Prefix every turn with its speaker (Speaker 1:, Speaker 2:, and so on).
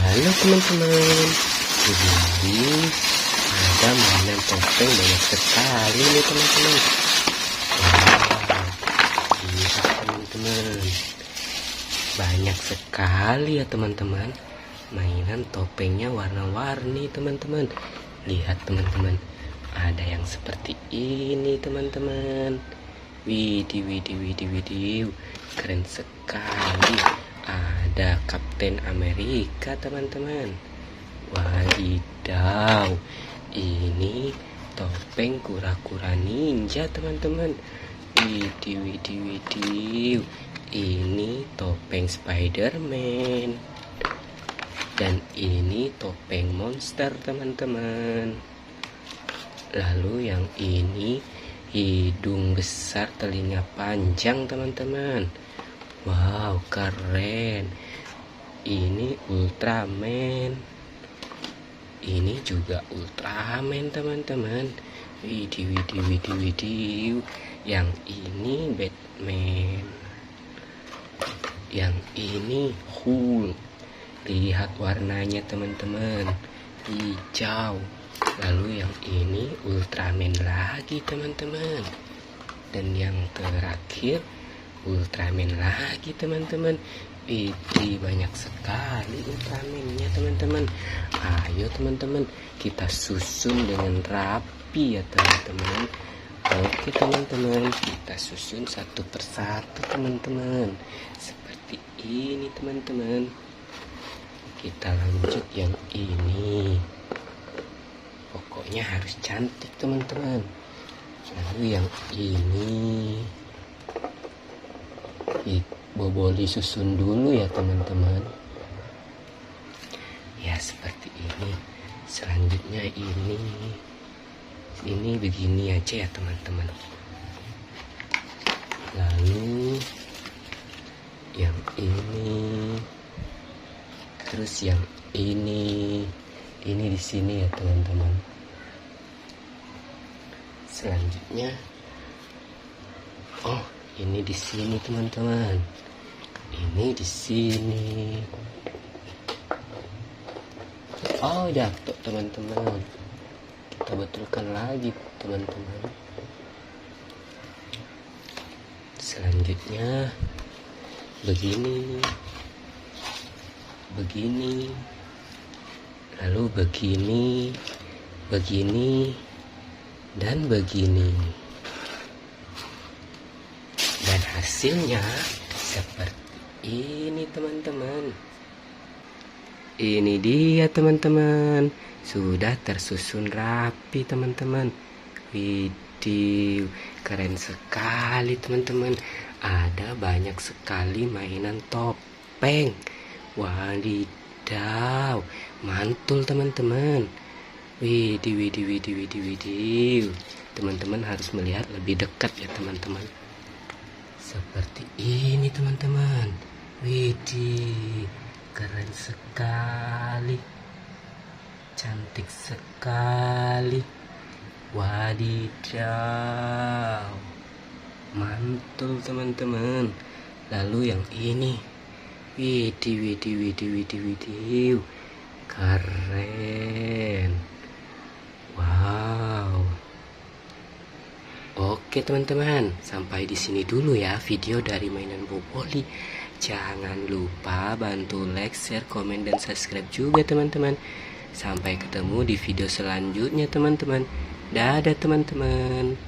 Speaker 1: Halo teman-teman. Jadi ada mainan topeng banyak sekali nih teman-teman. Lihat teman-teman. Banyak sekali ya teman-teman. Mainan topengnya warna-warni teman-teman. Lihat teman-teman. Ada yang seperti ini teman-teman. Widih, widih, widih, widih. Keren sekali Ada Kapten Amerika teman-teman. Wadidaw Ini topeng kura-kura ninja teman-teman. Widih, widih, widih Ini topeng Spiderman. Dan ini topeng monster teman-teman. Lalu yang ini hidung besar telinga panjang teman-teman wow keren. Ini Ultraman. Ini juga Ultraman teman-teman. Widih widih widih widih. Yang ini Batman. Yang ini Hulk. Lihat warnanya teman-teman. Hijau. Lalu yang ini Ultraman lagi teman-teman. Dan yang terakhir Ultraman lagi teman-teman. Ini banyak sekali Ultramannya teman-teman. Ayo teman-teman kita susun dengan rapi ya teman-teman. Oke teman-teman kita susun satu persatu teman-teman. Seperti ini teman-teman. Kita lanjut yang ini. Pokoknya harus cantik teman-teman. Lalu yang ini bobol disusun dulu ya teman-teman. Ya seperti ini. Selanjutnya ini. Ini begini aja ya teman-teman. Lalu yang ini. Terus yang ini. Ini di sini ya teman-teman. Selanjutnya. Oh ini di sini teman-teman. Ini di sini. Oh jatuh teman-teman. Kita betulkan lagi teman-teman. Selanjutnya begini. Begini. Lalu begini begini dan begini dan hasilnya seperti ini teman-teman. Ini dia teman-teman. Sudah tersusun rapi teman-teman. Widih keren sekali teman-teman. Ada banyak sekali mainan topeng. Wadidaw mantul teman-teman. Widih widih widih widih widih. Teman-teman harus melihat lebih dekat ya teman-teman seperti ini teman-teman. Widih keren sekali. Cantik sekali. Wadidaw. Mantul teman-teman. Lalu yang ini. Widih widih widih widih widih. Keren wow oke teman-teman sampai di sini dulu ya video dari mainan Boboli jangan lupa bantu like share komen dan subscribe juga teman-teman. Sampai ketemu di video selanjutnya teman-teman. Dadah teman-teman